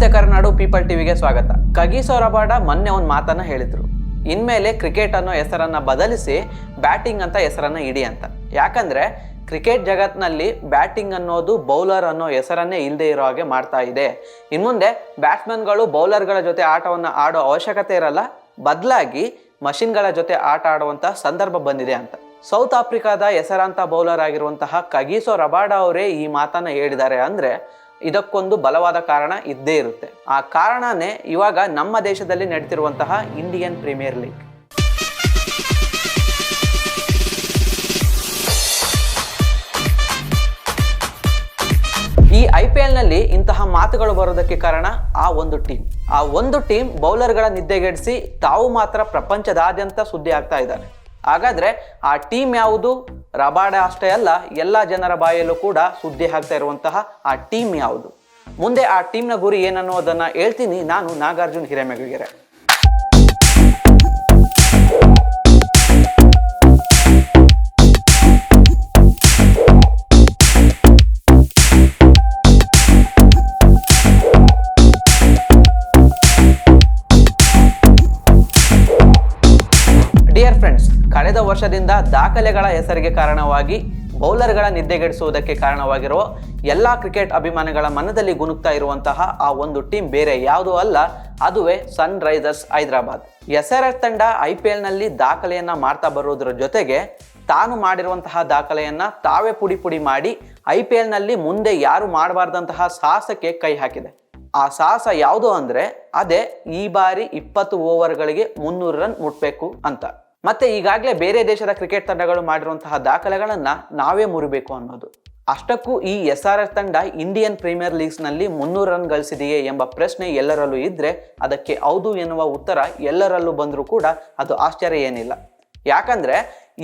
ನಮಸ್ತೆ ಕರ್ನಾಡು ಪೀಪಲ್ ಟಿವಿಗೆ ಸ್ವಾಗತ. ಕಗೀಸೋ ರಬಾಡ ಮೊನ್ನೆ ಒಂದು ಮಾತನ್ನ ಹೇಳಿದ್ರು. ಇನ್ಮೇಲೆ ಕ್ರಿಕೆಟ್ ಅನ್ನೋ ಹೆಸರನ್ನ ಬದಲಿಸಿ ಬ್ಯಾಟಿಂಗ್ ಅಂತ ಹೆಸರನ್ನ ಇಡಿ ಅಂತ. ಯಾಕಂದ್ರೆ ಕ್ರಿಕೆಟ್ ಜಗತ್ನಲ್ಲಿ ಬ್ಯಾಟಿಂಗ್ ಅನ್ನೋದು ಬೌಲರ್ ಅನ್ನೋ ಹೆಸರನ್ನೇ ಇಲ್ಲದೆ ಇರೋ ಹಾಗೆ ಮಾಡ್ತಾ ಇದೆ. ಇನ್ಮುಂದೆ ಬ್ಯಾಟ್ಸ್ಮನ್ಗಳು ಬೌಲರ್ಗಳ ಜೊತೆ ಆಟವನ್ನು ಆಡೋ ಅವಶ್ಯಕತೆ ಇರಲ್ಲ, ಬದಲಾಗಿ ಮಷಿನ್ಗಳ ಜೊತೆ ಆಟ ಆಡುವಂತಹ ಸಂದರ್ಭ ಬಂದಿದೆ ಅಂತ. ಸೌತ್ ಆಫ್ರಿಕಾದ ಹೆಸರಾಂತ ಬೌಲರ್ ಆಗಿರುವಂತಹ ಕಗೀಸೋ ರಬಾಡಾ ಅವರೇ ಈ ಮಾತನ್ನ ಹೇಳಿದ್ದಾರೆ ಅಂದ್ರೆ ಇದಕ್ಕೊಂದು ಬಲವಾದ ಕಾರಣ ಇದ್ದೇ ಇರುತ್ತೆ. ಆ ಕಾರಣನೇ ಇವಾಗ ನಮ್ಮ ದೇಶದಲ್ಲಿ ನಡೀತಿರುವಂತಹ ಇಂಡಿಯನ್ ಪ್ರೀಮಿಯರ್ ಲೀಗ್ ಈ ಐ ಪಿ ಎಲ್ನಲ್ಲಿ ಇಂತಹ ಮಾತುಗಳು ಬರೋದಕ್ಕೆ ಕಾರಣ ಆ ಒಂದು ಟೀಮ್ ಆ ಒಂದು ಟೀಮ್ ಬೌಲರ್ಗಳ ನಿದ್ದೆಗೆಡಿಸಿ ತಾವು ಮಾತ್ರ ಪ್ರಪಂಚದಾದ್ಯಂತ ಸುದ್ದಿ ಆಗ್ತಾ ಇದ್ದಾರೆ. ಹಾಗಾದ್ರೆ ಆ ಟೀಮ್ ಯಾವುದು? ರಬಾಡ ಅಷ್ಟೇ ಅಲ್ಲ, ಎಲ್ಲ ಜನರ ಬಾಯಲ್ಲೂ ಕೂಡ ಸುದ್ದಿ ಆಗ್ತಾ ಇರುವಂತಹ ಆ ಟೀಮ್ ಯಾವುದು? ಮುಂದೆ ಆ ಟೀಮ್ನ ಗುರಿ ಏನನ್ನೋದನ್ನ ಹೇಳ್ತೀನಿ. ನಾನು ನಾಗಾರ್ಜುನ್ ಹಿರೇಮೆಗಗೆರೆ ಕಳೆದ ವರ್ಷದಿಂದ ದಾಖಲೆಗಳ ಹೆಸರಿಗೆ ಕಾರಣವಾಗಿ, ಬೌಲರ್ಗಳ ನಿದ್ದೆಗೆಡಿಸುವುದಕ್ಕೆ ಕಾರಣವಾಗಿರುವ ಎಲ್ಲ ಕ್ರಿಕೆಟ್ ಅಭಿಮಾನಿಗಳ ಮನದಲ್ಲಿ ಗುನುಗ್ತಾ ಇರುವಂತಹ ಆ ಒಂದು ಟೀಮ್ ಬೇರೆ ಯಾವುದೂ ಅಲ್ಲ, ಅದುವೇ Sunrisers Hyderabad. S R S ತಂಡ ಐ ಪಿ ಎಲ್ನಲ್ಲಿ ದಾಖಲೆಯನ್ನು ಮಾಡ್ತಾ ಬರೋದ್ರ ಜೊತೆಗೆ ತಾನು ಮಾಡಿರುವಂತಹ ದಾಖಲೆಯನ್ನು ತಾವೇ ಪುಡಿ ಪುಡಿ ಮಾಡಿ ಐ ಪಿ ಎಲ್ನಲ್ಲಿ ಮುಂದೆ ಯಾರು ಮಾಡಬಾರ್ದಂತಹ ಸಾಹಸಕ್ಕೆ ಕೈ ಹಾಕಿದೆ. ಆ ಸಾಹಸ ಯಾವುದು ಅಂದ್ರೆ, ಅದೇ ಈ ಬಾರಿ ಇಪ್ಪತ್ತು ಓವರ್ಗಳಿಗೆ ಮುನ್ನೂರು ರನ್ ಮುಟ್ಬೇಕು ಅಂತ. ಮತ್ತೆ ಈಗಾಗಲೇ ಬೇರೆ ದೇಶದ ಕ್ರಿಕೆಟ್ ತಂಡಗಳು ಮಾಡಿರುವಂತಹ ದಾಖಲೆಗಳನ್ನ ನಾವೇ ಮುರಿಬೇಕು ಅನ್ನೋದು. ಅಷ್ಟಕ್ಕೂ ಈ ಎಸ್ ಆರ್ ಎಸ್ ತಂಡ ಇಂಡಿಯನ್ ಪ್ರೀಮಿಯರ್ ಲೀಗ್ಸ್ನಲ್ಲಿ ಮುನ್ನೂರು ರನ್ ಗಳಿಸಿದೆಯೇ ಎಂಬ ಪ್ರಶ್ನೆ ಎಲ್ಲರಲ್ಲೂ ಇದ್ರೆ ಅದಕ್ಕೆ ಹೌದು ಎನ್ನುವ ಉತ್ತರ ಎಲ್ಲರಲ್ಲೂ ಬಂದರೂ ಕೂಡ ಅದು ಆಶ್ಚರ್ಯ ಏನಿಲ್ಲ. ಯಾಕಂದ್ರೆ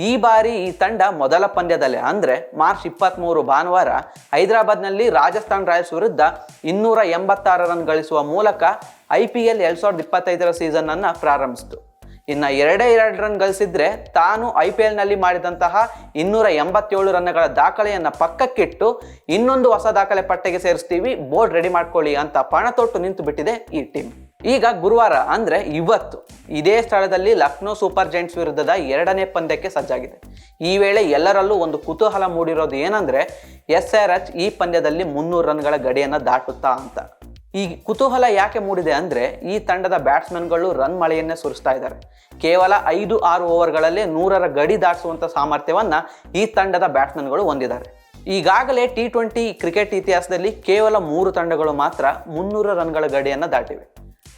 ಈ ಬಾರಿ ಈ ತಂಡ ಮೊದಲ ಪಂದ್ಯದಲ್ಲೇ ಅಂದ್ರೆ ಮಾರ್ಚ್ ಇಪ್ಪತ್ತ್ಮೂರು ಭಾನುವಾರ ಹೈದರಾಬಾದ್ನಲ್ಲಿ ರಾಜಸ್ಥಾನ್ ರಾಯಲ್ಸ್ ವಿರುದ್ಧ ಇನ್ನೂರ ಎಂಬತ್ತಾರು ರನ್ ಗಳಿಸುವ ಮೂಲಕ ಐ ಪಿ ಎಲ್ ಎರಡು ಸಾವಿರದ ಇಪ್ಪತ್ತೈದರ ಸೀಸನ್ ಅನ್ನ ಪ್ರಾರಂಭಿಸಿತು. ಇನ್ನ ಎರಡೇ ಎರಡು ರನ್ ಗಳಿಸಿದ್ರೆ ತಾನು ಐ ಪಿ ಎಲ್ನಲ್ಲಿ ಮಾಡಿದಂತಹ ಇನ್ನೂರ ಎಂಬತ್ತೇಳು ರನ್ಗಳ ದಾಖಲೆಯನ್ನು ಪಕ್ಕಕ್ಕಿಟ್ಟು ಇನ್ನೊಂದು ಹೊಸ ದಾಖಲೆ ಪಟ್ಟೆಗೆ ಸೇರಿಸ್ತೀವಿ ಬೋರ್ಡ್ ರೆಡಿ ಮಾಡ್ಕೊಳ್ಳಿ ಅಂತ ಪಣತೊಟ್ಟು ನಿಂತು ಬಿಟ್ಟಿದೆ ಈ ಟೀಮ್ ಈಗ ಗುರುವಾರ ಅಂದರೆ ಇವತ್ತು ಇದೇ ಸ್ಥಳದಲ್ಲಿ ಲಕ್ನೋ ಸೂಪರ್ ಜೈಂಟ್ಸ್ ವಿರುದ್ಧದ ಎರಡನೇ ಪಂದ್ಯಕ್ಕೆ ಸಜ್ಜಾಗಿದೆ. ಈ ವೇಳೆ ಎಲ್ಲರಲ್ಲೂ ಒಂದು ಕುತೂಹಲ ಮೂಡಿರೋದು ಏನಂದರೆ, ಎಸ್ ಆರ್ ಎಚ್ ಈ ಪಂದ್ಯದಲ್ಲಿ ಮುನ್ನೂರು ರನ್ಗಳ ಗಡಿಯನ್ನು ದಾಟುತ್ತಾ ಅಂತ. ಈ ಕುತೂಹಲ ಯಾಕೆ ಮೂಡಿದೆ ಅಂದರೆ ಈ ತಂಡದ ಬ್ಯಾಟ್ಸ್ಮನ್ಗಳು ರನ್ ಮಳೆಯನ್ನೇ ಸುರಿಸ್ತಾ ಇದ್ದಾರೆ. ಕೇವಲ ಐದು, ಆರು ಓವರ್ಗಳಲ್ಲೇ ನೂರರ ಗಡಿ ದಾಟಿಸುವಂಥ ಸಾಮರ್ಥ್ಯವನ್ನು ಈ ತಂಡದ ಬ್ಯಾಟ್ಸ್ಮನ್ಗಳು ಹೊಂದಿದ್ದಾರೆ. ಈಗಾಗಲೇ ಟಿ ಟ್ವೆಂಟಿ ಕ್ರಿಕೆಟ್ ಇತಿಹಾಸದಲ್ಲಿ ಕೇವಲ ಮೂರು ತಂಡಗಳು ಮಾತ್ರ ಮುನ್ನೂರು ರನ್ಗಳ ಗಡಿಯನ್ನು ದಾಟಿವೆ.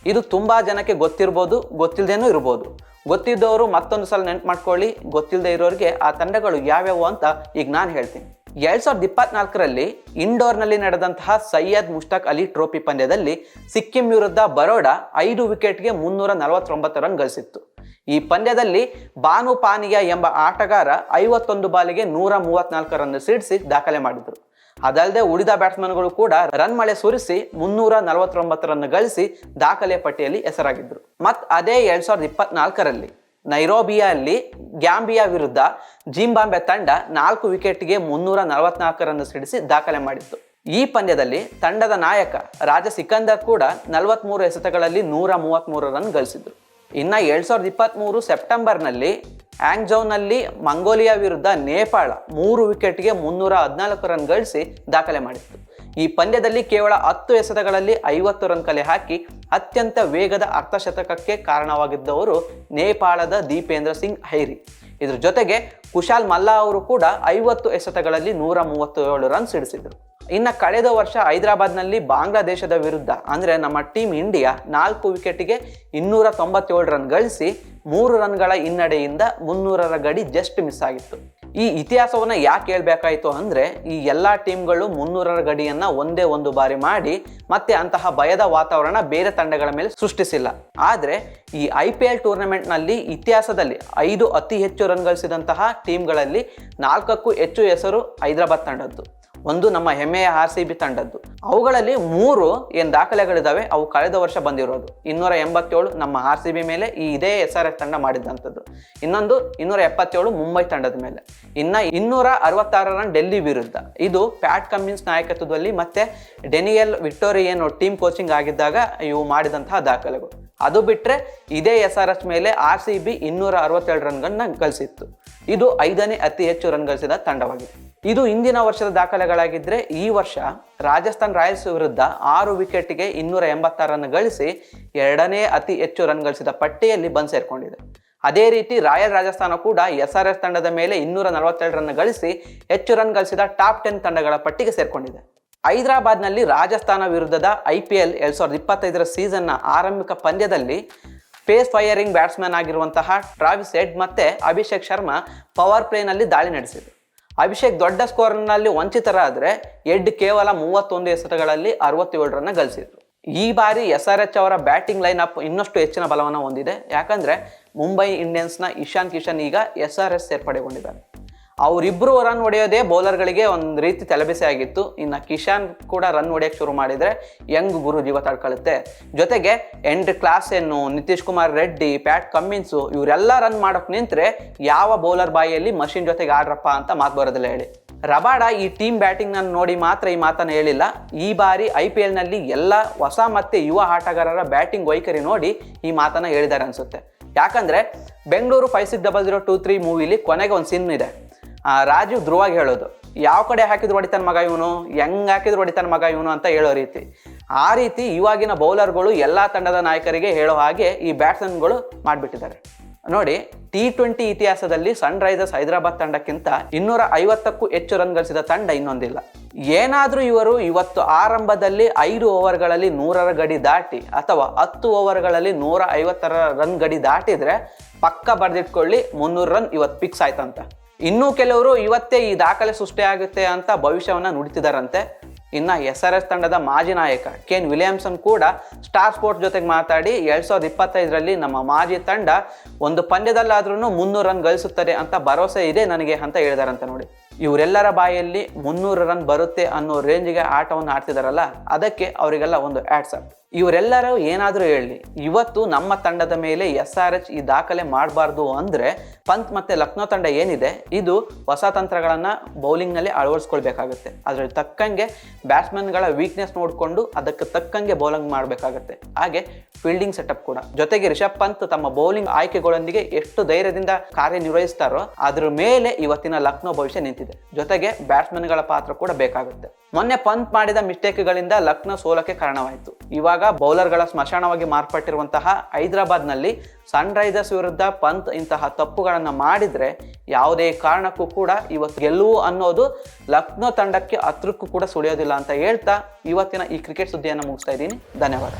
ಇದು ತುಂಬ ಜನಕ್ಕೆ ಗೊತ್ತಿರ್ಬೋದು ಗೊತ್ತಿಲ್ಲದೇನೂ ಇರ್ಬೋದು. ಗೊತ್ತಿದ್ದವರು ಮತ್ತೊಂದು ಸಲ ನೆನ್ಪು ಮಾಡ್ಕೊಳ್ಳಿ ಗೊತ್ತಿಲ್ಲದೆ ಇರೋರಿಗೆ ಆ ತಂಡಗಳು ಯಾವ್ಯಾವು ಅಂತ ಈಗ ನಾನು ಹೇಳ್ತೀನಿ. ಎರಡ್ ಸಾವಿರದ ಇಪ್ಪತ್ನಾಲ್ಕರಲ್ಲಿ ಇಂಡೋರ್ನಲ್ಲಿ ನಡೆದಂತಹ ಸೈಯದ್ ಮುಷ್ತಾಕ್ ಅಲಿ ಟ್ರೋಫಿ ಪಂದ್ಯದಲ್ಲಿ ಸಿಕ್ಕಿಂ ವಿರುದ್ಧ ಬರೋಡಾ ಐದು ವಿಕೆಟ್ಗೆ ಮುನ್ನೂರ ನಲವತ್ತೊಂಬತ್ತು ರನ್ ಗಳಿಸಿತ್ತು. ಈ ಪಂದ್ಯದಲ್ಲಿ ಬಾನು ಪಾನಿಯಾ ಎಂಬ ಆಟಗಾರ ಐವತ್ತೊಂದು ಬಾಲಿಗೆ ನೂರ ಮೂವತ್ನಾಲ್ಕು ರನ್ ಸಿಡಿಸಿ ದಾಖಲೆ ಮಾಡಿದರು. ಅದಲ್ಲದೆ ಉಳಿದ ಬ್ಯಾಟ್ಸ್ಮನ್ಗಳು ಕೂಡ ರನ್ ಮಳೆ ಸುರಿಸಿ ಮುನ್ನೂರ ನಲವತ್ತೊಂಬತ್ತು ರನ್ ಗಳಿಸಿ ದಾಖಲೆ ಪಟ್ಟಿಯಲ್ಲಿ ಹೆಸರಾಗಿದ್ದರು ಮತ್ತು ಅದೇ ಎರಡ್ ಸಾವಿರದ ಇಪ್ಪತ್ನಾಲ್ಕರಲ್ಲಿ ನೈರೋಬಿಯಲ್ಲಿ ಗ್ಯಾಂಬಿಯಾ ವಿರುದ್ಧ ಜಿಂಬಾಂಬೆ ತಂಡ ನಾಲ್ಕು ವಿಕೆಟ್ಗೆ ಮುನ್ನೂರ ನಲವತ್ನಾಲ್ಕು ರನ್ ಸಿಡಿಸಿ ದಾಖಲೆ ಮಾಡಿತ್ತು. ಈ ಪಂದ್ಯದಲ್ಲಿ ತಂಡದ ನಾಯಕ ರಾಜ ಸಿಕಂದರ್ ಕೂಡ ನಲವತ್ಮೂರು ಎಸೆತಗಳಲ್ಲಿ ನೂರ ಮೂವತ್ತ್ಮೂರು ರನ್ ಗಳಿಸಿದ್ರು. ಇನ್ನು ಎರಡು ಸಾವಿರದ ಇಪ್ಪತ್ತ್ಮೂರು ಸೆಪ್ಟೆಂಬರ್ನಲ್ಲಿ ಆ್ಯಂಗ್ಜೌನಲ್ಲಿ ಮಂಗೋಲಿಯಾ ವಿರುದ್ಧ ನೇಪಾಳ ಮೂರು ವಿಕೆಟ್ಗೆ ಮುನ್ನೂರ ಹದಿನಾಲ್ಕು ರನ್ ಗಳಿಸಿ ದಾಖಲೆ ಮಾಡಿತ್ತು. ಈ ಪಂದ್ಯದಲ್ಲಿ ಕೇವಲ ಹತ್ತು ಎಸೆತಗಳಲ್ಲಿ ಐವತ್ತು ರನ್ ಕಲೆ ಹಾಕಿ ಅತ್ಯಂತ ವೇಗದ ಅರ್ಧಶತಕಕ್ಕೆ ಕಾರಣವಾಗಿದ್ದವರು ನೇಪಾಳದ ದೀಪೇಂದ್ರ ಸಿಂಗ್ ಹೈರಿ. ಇದರ ಜೊತೆಗೆ ಕುಶಾಲ್ ಮಲ್ಲಾ ಅವರು ಕೂಡ ಐವತ್ತು ಎಸೆತಗಳಲ್ಲಿ ನೂರ ಮೂವತ್ತೇಳು ರನ್ ಹಿಡಿಸಿದರು. ಇನ್ನು ಕಳೆದ ವರ್ಷ ಹೈದರಾಬಾದ್ನಲ್ಲಿ ಬಾಂಗ್ಲಾದೇಶದ ವಿರುದ್ಧ, ಅಂದರೆ ನಮ್ಮ ಟೀಮ್ ಇಂಡಿಯಾ ನಾಲ್ಕು ವಿಕೆಟ್ಗೆ ಇನ್ನೂರ ತೊಂಬತ್ತೇಳು ರನ್ ಗಳಿಸಿ ಮೂರು ರನ್ಗಳ ಹಿನ್ನಡೆಯಿಂದ ಮುನ್ನೂರರ ಗಡಿ ಜಸ್ಟ್ ಮಿಸ್ ಆಗಿತ್ತು. ಈ ಇತಿಹಾಸವನ್ನು ಯಾಕೆ ಹೇಳಬೇಕಾಯಿತು ಅಂದರೆ ಈ ಎಲ್ಲ ಟೀಮ್ಗಳು ಮುನ್ನೂರರ ಗಡಿಯನ್ನು ಒಂದೇ ಒಂದು ಬಾರಿ ಮಾಡಿ ಮತ್ತೆ ಅಂತಹ ಭಯದ ವಾತಾವರಣ ಬೇರೆ ತಂಡಗಳ ಮೇಲೆ ಸೃಷ್ಟಿಸಿಲ್ಲ. ಆದರೆ ಈ ಐ ಪಿ ಎಲ್ ಟೂರ್ನಮೆಂಟ್ನಲ್ಲಿ ಇತಿಹಾಸದಲ್ಲಿ ಐದು ಅತಿ ಹೆಚ್ಚು ರನ್ ಗಳಿಸಿದಂತಹ ಟೀಮ್ಗಳಲ್ಲಿ ನಾಲ್ಕಕ್ಕೂ ಹೆಚ್ಚು ಹೆಸರು ಹೈದರಾಬಾದ್ ತಂಡದ್ದು. ಒಂದು ನಮ್ಮ ಹೆಮ್ಮೆಯ ಆರ್ ಸಿ ಬಿ ತಂಡದ್ದು. ಅವುಗಳಲ್ಲಿ ಮೂರು ಏನು ದಾಖಲೆಗಳಿದಾವೆ, ಅವು ಕಳೆದ ವರ್ಷ ಬಂದಿರೋದು. ಇನ್ನೂರ ಎಂಬತ್ತೇಳು ನಮ್ಮ ಆರ್ ಸಿ ಬಿ ಮೇಲೆ ಈ ಇದೇ ಎಸ್ ಆರ್ ಎಸ್ ತಂಡ ಮಾಡಿದಂಥದ್ದು. ಇನ್ನೊಂದು ಇನ್ನೂರ ಎಪ್ಪತ್ತೇಳು ಮುಂಬೈ ತಂಡದ ಮೇಲೆ. ಇನ್ನ ಇನ್ನೂರ ಅರವತ್ತಾರು ರನ್ ಡೆಲ್ಲಿ ವಿರುದ್ಧ. ಇದು ಪ್ಯಾಟ್ ಕಮ್ಮಿನ್ಸ್ ನಾಯಕತ್ವದಲ್ಲಿ ಮತ್ತೆ ಡೆನಿಯಲ್ ವಿಕ್ಟೋರಿ ಏನು ಟೀಮ್ ಕೋಚಿಂಗ್ ಆಗಿದ್ದಾಗ ಇವು ಮಾಡಿದಂತಹ ದಾಖಲೆಗಳು. ಅದು ಬಿಟ್ಟರೆ ಇದೇ ಎಸ್ ಆರ್ ಎಸ್ ಮೇಲೆ ಆರ್ ಸಿ ಬಿ ಇನ್ನೂರ ಅರವತ್ತೇಳು ರನ್ಗಳನ್ನ ಗಳಿಸಿತ್ತು. ಇದು ಐದನೇ ಅತಿ ಹೆಚ್ಚು ರನ್ ಗಳಿಸಿದ ತಂಡವಾಗಿದೆ. ಇದು ಇಂದಿನ ವರ್ಷದ ದಾಖಲೆಗಳಾಗಿದ್ದರೆ ಈ ವರ್ಷ ರಾಜಸ್ಥಾನ್ ರಾಯಲ್ಸ್ ವಿರುದ್ಧ ಆರು ವಿಕೆಟ್ಗೆ ಇನ್ನೂರ ಎಂಬತ್ತಾರು ರನ್ ಗಳಿಸಿ ಎರಡನೇ ಅತಿ ಹೆಚ್ಚು ರನ್ ಗಳಿಸಿದ ಪಟ್ಟಿಯಲ್ಲಿ ಬಂದ್ ಸೇರಿಕೊಂಡಿದೆ. ಅದೇ ರೀತಿ ರಾಯಲ್ ರಾಜಸ್ಥಾನ ಕೂಡ ಎಸ್ ಆರ್ ಎಸ್ ತಂಡದ ಮೇಲೆ ಇನ್ನೂರ ನಲವತ್ತೆರಡು ರನ್ ಗಳಿಸಿ ಹೆಚ್ಚು ರನ್ ಗಳಿಸಿದ ಟಾಪ್ ಟೆನ್ ತಂಡಗಳ ಪಟ್ಟಿಗೆ ಸೇರಿಕೊಂಡಿದೆ. ಹೈದರಾಬಾದ್ನಲ್ಲಿ ರಾಜಸ್ಥಾನ ವಿರುದ್ಧದ ಐ ಪಿ ಎಲ್ ಎರಡು ಸಾವಿರದ ಇಪ್ಪತ್ತೈದರ ಸೀಸನ್ನ ಆರಂಭಿಕ ಪಂದ್ಯದಲ್ಲಿ ಪೇಸ್ ಫೈರಿಂಗ್ ಬ್ಯಾಟ್ಸ್ಮನ್ ಆಗಿರುವಂತಹ ಟ್ರಾವಿಸ್ ಹೆಡ್ ಮತ್ತೆ ಅಭಿಷೇಕ್ ಶರ್ಮಾ ಪವರ್ ಪ್ಲೇನಲ್ಲಿ ದಾಳಿ ನಡೆಸಿದರು ಅಭಿಷೇಕ್ ದೊಡ್ಡ ಸ್ಕೋರ್ನಲ್ಲಿ ವಂಚಿತರಾದರೆ ಎಡ್ ಕೇವಲ ಮೂವತ್ತೊಂದು ಎಸೆತಗಳಲ್ಲಿ ಅರವತ್ತೇಳು ರನ್ನ ಗಳಿಸಿದ್ರು. ಈ ಬಾರಿ ಎಸ್ ಆರ್ ಎಚ್ ಅವರ ಬ್ಯಾಟಿಂಗ್ ಲೈನ್ ಅಪ್ ಇನ್ನಷ್ಟು ಹೆಚ್ಚಿನ ಬಲವನ್ನು ಹೊಂದಿದೆ. ಯಾಕಂದರೆ ಮುಂಬೈ ಇಂಡಿಯನ್ಸ್ನ ಇಶಾನ್ ಕಿಶನ್ ಈಗ ಎಸ್ ಆರ್ ಎಸ್ ಸೇರ್ಪಡೆಗೊಂಡಿದ್ದಾರೆ ಅವರಿಬ್ಬರು ರನ್ ಹೊಡೆಯೋದೇ ಬೌಲರ್ಗಳಿಗೆ ಒಂದು ರೀತಿ ತಲೆಬಿಸಿ ಆಗಿತ್ತು. ಇನ್ನು ಕಿಶಾನ್ ಕೂಡ ರನ್ ಹೊಡೆಯಕ್ಕೆ ಶುರು ಮಾಡಿದರೆ ಯಂಗ್ ಗುರು ಜೀವ ತಡ್ಕೊಳ್ಳುತ್ತೆ ಜೊತೆಗೆ ಎಂಡ್ ಏನು ನಿತೀಶ್ ಕುಮಾರ್ ರೆಡ್ಡಿ ಪ್ಯಾಟ್ ಕಮ್ಮಿನ್ಸು ಇವರೆಲ್ಲ ರನ್ ಮಾಡೋಕ್ಕೆ ನಿಂತರೆ ಯಾವ ಬೌಲರ್ ಬಾಯಿಯಲ್ಲಿ ಮಷಿನ್ ಜೊತೆಗೆ ಆಡ್ರಪ್ಪ ಅಂತ ಮಾತು ಬರೋದಿಲ್ಲ ಹೇಳಿ. ರಬಾಡ ಈ ಟೀಮ್ ಬ್ಯಾಟಿಂಗ್ ನಾನು ನೋಡಿ ಮಾತ್ರ ಈ ಮಾತನ್ನು ಹೇಳಿಲ್ಲ. ಈ ಬಾರಿ ಐ ಪಿ ಎಲ್ನಲ್ಲಿ ಎಲ್ಲ ಹೊಸ ಮತ್ತೆ ಯುವ ಆಟಗಾರರ ಬ್ಯಾಟಿಂಗ್ ವೈಖರಿ ನೋಡಿ ಈ ಮಾತನ್ನು ಹೇಳಿದ್ದಾರೆ ಅನಿಸುತ್ತೆ. ಯಾಕಂದರೆ Bengaluru five six double zero two three ಮೂವಿಲಿ ಕೊನೆಗೆ ಒಂದು ಸಿನ್ ಇದೆ. ರಾಜೀವ್ ಧ್ರುವಾಗಿ ಹೇಳೋದು, ಯಾವ ಕಡೆ ಹಾಕಿದ್ರು ಹೊಡಿತಾನ ಮಗ ಇವನು? ಹೆಂಗ್ ಹಾಕಿದ್ರು ಹೊಡಿತಾನ ಮಗ ಇವನು? ಅಂತ ಹೇಳೋ ರೀತಿ. ಆ ರೀತಿ ಇವಾಗಿನ ಬೌಲರ್ಗಳು ಎಲ್ಲ ತಂಡದ ನಾಯಕರಿಗೆ ಹೇಳೋ ಹಾಗೆ ಈ ಬ್ಯಾಟ್ಸ್ಮನ್ಗಳು ಮಾಡಿಬಿಟ್ಟಿದ್ದಾರೆ. ನೋಡಿ ಟಿ ಟ್ವೆಂಟಿ ಇತಿಹಾಸದಲ್ಲಿ ಸನ್ ರೈಸರ್ಸ್ ಹೈದರಾಬಾದ್ ತಂಡಕ್ಕಿಂತ ಇನ್ನೂರ ಐವತ್ತಕ್ಕೂ ಹೆಚ್ಚು ರನ್ ಗಳಿಸಿದ ತಂಡ ಇನ್ನೊಂದಿಲ್ಲ. ಏನಾದರೂ ಇವರು ಇವತ್ತು ಆರಂಭದಲ್ಲಿ ಐದು ಓವರ್ಗಳಲ್ಲಿ ನೂರರ ಗಡಿ ದಾಟಿ ಅಥವಾ ಹತ್ತು ಓವರ್ಗಳಲ್ಲಿ ನೂರ ಐವತ್ತರ ರನ್ ಗಡಿ ದಾಟಿದ್ರೆ ಪಕ್ಕ ಬರೆದಿಟ್ಕೊಳ್ಳಿ, ಮುನ್ನೂರು ರನ್ ಇವತ್ತು ಫಿಕ್ಸ್ ಆಯ್ತಂತ. ಇನ್ನೂ ಕೆಲವರು ಇವತ್ತೇ ಈ ದಾಖಲೆ ಸೃಷ್ಟಿಯಾಗುತ್ತೆ ಅಂತ ಭವಿಷ್ಯವನ್ನ ನುಡಿತಿದಾರಂತೆ. ಇನ್ನು ಎಸ್ ಆರ್ ಎಸ್ ತಂಡದ ಮಾಜಿ ನಾಯಕ ಕೇನ್ ವಿಲಿಯಮ್ಸನ್ ಕೂಡ ಸ್ಟಾರ್ ಸ್ಪೋರ್ಟ್ಸ್ ಜೊತೆಗೆ ಮಾತಾಡಿ ಎರಡ್ ಸಾವಿರದ ಇಪ್ಪತ್ತೈದರಲ್ಲಿ ನಮ್ಮ ಮಾಜಿ ತಂಡ ಒಂದು ಪಂದ್ಯದಲ್ಲಾದ್ರೂ ಮುನ್ನೂರು ರನ್ ಗಳಿಸುತ್ತದೆ ಅಂತ ಭರವಸೆ ಇದೆ ನನಗೆ ಅಂತ ಹೇಳಿದಾರಂತೆ ನೋಡಿ. ಇವರೆಲ್ಲರ ಬಾಯಲ್ಲಿ ಮುನ್ನೂರು ರನ್ ಬರುತ್ತೆ ಅನ್ನೋ ರೇಂಜ್ಗೆ ಆಟವನ್ನು ಆಡ್ತಿದಾರಲ್ಲ, ಅದಕ್ಕೆ ಅವರಿಗೆಲ್ಲ ಒಂದು ಆಟ್ಸಪ್ ಇವರೆಲ್ಲರೂ ಏನಾದರೂ ಹೇಳಿ, ಇವತ್ತು ನಮ್ಮ ತಂಡದ ಮೇಲೆ ಎಸ್ ಆರ್ ಎಚ್ ಈ ದಾಖಲೆ ಮಾಡಬಾರ್ದು ಅಂದರೆ ಪಂತ್ ಮತ್ತು ಲಕ್ನೋ ತಂಡ ಏನಿದೆ, ಇದು ಹೊಸ ತಂತ್ರಗಳನ್ನು ಬೌಲಿಂಗ್ನಲ್ಲಿ ಅಳವಡಿಸ್ಕೊಳ್ಬೇಕಾಗುತ್ತೆ. ಅದರಲ್ಲಿ ತಕ್ಕಂಗೆ ಬ್ಯಾಟ್ಸ್ಮನ್ಗಳ ವೀಕ್ನೆಸ್ ನೋಡಿಕೊಂಡು ಅದಕ್ಕೆ ತಕ್ಕಂಗೆ ಬೌಲಿಂಗ್ ಮಾಡಬೇಕಾಗುತ್ತೆ. ಹಾಗೆ ಫೀಲ್ಡಿಂಗ್ ಸೆಟಪ್ ಕೂಡ. ಜೊತೆಗೆ ರಿಷಬ್ ಪಂತ್ ತಮ್ಮ ಬೌಲಿಂಗ್ ಆಯ್ಕೆಗಳೊಂದಿಗೆ ಎಷ್ಟು ಧೈರ್ಯದಿಂದ ಕಾರ್ಯನಿರ್ವಹಿಸ್ತಾರೋ ಅದ್ರ ಮೇಲೆ ಇವತ್ತಿನ ಲಕ್ನೋ ಭವಿಷ್ಯ ನಿಂತಿದೆ. ಜೊತೆಗೆ ಬ್ಯಾಟ್ಸ್ಮನ್ಗಳ ಪಾತ್ರ ಕೂಡ ಬೇಕಾಗುತ್ತೆ. ಮೊನ್ನೆ ಪಂತ್ ಮಾಡಿದ ಮಿಸ್ಟೇಕ್ಗಳಿಂದ ಲಕ್ನೋ ಸೋಲಕ್ಕೆ ಕಾರಣವಾಯಿತು. ಇವಾಗ ಬೌಲರ್ಗಳ ಸ್ಮಶಾನವಾಗಿ ಮಾರ್ಪಟ್ಟಿರುವಂತಹ ಹೈದರಾಬಾದ್ನಲ್ಲಿ ಸನ್ ರೈಸರ್ಸ್ ವಿರುದ್ಧ ಪಂತ್ ಇಂತಹ ತಪ್ಪುಗಳನ್ನು ಮಾಡಿದ್ರೆ ಯಾವುದೇ ಕಾರಣಕ್ಕೂ ಕೂಡ ಇವತ್ತು ಗೆಲ್ಲುವು ಅನ್ನೋದು ಲಕ್ನೋ ತಂಡಕ್ಕೆ ಹತ್ರಕ್ಕೂ ಕೂಡ ಸುಳಿಯೋದಿಲ್ಲ ಅಂತ ಹೇಳ್ತಾ ಇವತ್ತಿನ ಈ ಕ್ರಿಕೆಟ್ ಸುದ್ದಿಯನ್ನು ಮುಗಿಸ್ತಾ ಇದ್ದೀನಿ. ಧನ್ಯವಾದ.